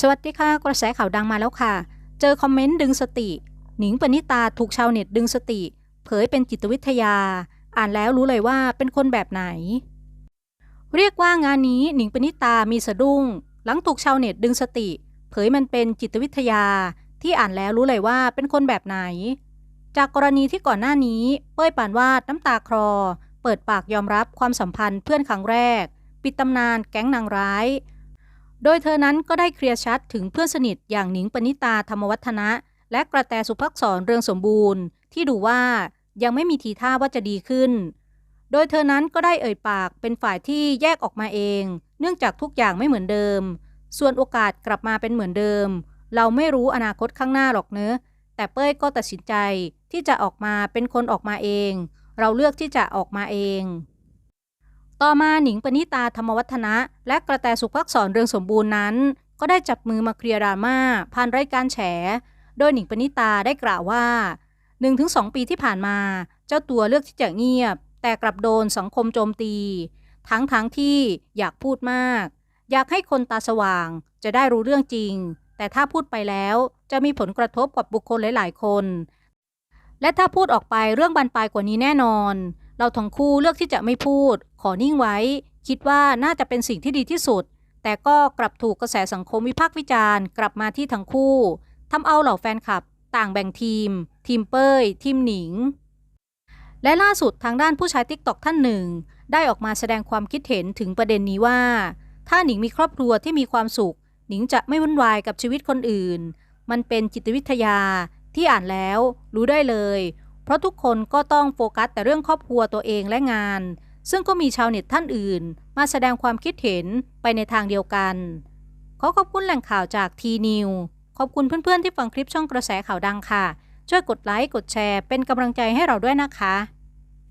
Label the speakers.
Speaker 1: สวัสดีค่ะ กระแสข่าวดังมาแล้วค่ะ เจอคอมเมนต์ดึงสติ หนิงปณิตาถูกชาวเน็ตดึงสติ เผยเป็นจิตวิทยา อ่านแล้วรู้เลยว่าเป็นคนแบบไหน เรียกว่างานนี้หนิงปณิตามีสะดุ้ง หลังถูกชาวเน็ตดึงสติ เผยมันเป็นจิตวิทยา ที่อ่านแล้วรู้เลยว่าเป็นคนแบบไหน จากกรณีที่ก่อนหน้านี้ เป้ยปานวาดน้ำตาคลอ เปิดปากยอมรับความสัมพันธ์เพื่อนครั้งแรก ปิดตำนานแก๊งนางร้าย โดยเธอนั้นก็ได้เคลียร์ชัดถึงเพื่อนสนิทอย่างหนิงปณิตาธรรมวัฒนะ และกระแตสุภักษรเรืองสมบูรณ์ ที่ดูว่ายังไม่มีทีท่าว่าจะดีขึ้น โดยเธอนั้นก็ได้เอ่ยปากเป็นฝ่ายที่แยกออกมาเอง เนื่องจากทุกอย่างไม่เหมือนเดิม ส่วนโอกาสกลับมาเป็นเหมือนเดิม เราไม่รู้อนาคตข้างหน้าหรอกเนอะแต่เป้ยก็ตัดสินใจที่จะออกมาเป็นคนออกมาเอง เราเลือกที่จะออกมาเอง ต่อมาหนิงปณิตาธรรมวัฒนะ และกระแตสุภักษรเรืองสมบูรณ์นั้น ก็ได้จับมือมาเคลียร์ดราม่าผ่านรายการแฉ โดยหนิงปณิตาได้กล่าวว่า 1-2 ปีที่ผ่านมา เจ้าตัวเลือกที่จะเงียบ แต่กลับโดนสังคมโจมตี ทั้งทั้งที่อยากพูดมาก อยากให้คนตาสว่างจะได้รู้เรื่องจริง แต่ถ้าพูดไปแล้วจะมีผลกระทบกับบุคคลหลาย ๆ คน และถ้าพูดออกไปเรื่องบานปลายกว่านี้แน่นอน เราทั้งคู่เลือกที่จะไม่พูด ขอนิ่งไว้ คิดว่าน่าจะเป็นสิ่งที่ดีที่สุด แต่ก็กลับถูกกระแสสังคมวิพากษ์วิจารณ์ กลับมาที่ทั้งคู่ทำเอาเหล่าแฟนคลับ ต่างแบ่งทีม ทีมเป้ย ทีมหนิง และล่าสุดทางด้านผู้ใช้ติ๊กต็อกท่านหนึ่ง ได้ออกมาแสดงความคิดเห็นถึงประเด็นนี้ว่า ถ้าหนิงมีครอบครัวที่มีความสุข หนิงจะไม่วุ่นวายกับชีวิตคนอื่น มันเป็นจิตวิทยาที่อ่านแล้วรู้ได้เลย เพราะทุกคนก็ต้องโฟกัสแต่เรื่องครอบครัวตัวเองและงาน ซึ่งก็มีชาวเน็ตท่านอื่น มาแสดงความคิดเห็นไปในทางเดียวกัน ขอขอบคุณแหล่งข่าวจากทีนิวขอบคุณเพื่อนๆที่ฟังคลิปช่องกระแสข่าวดังค่ะ ช่วยกดไลค์กดแชร์เป็นกำลังใจให้เราด้วยนะคะ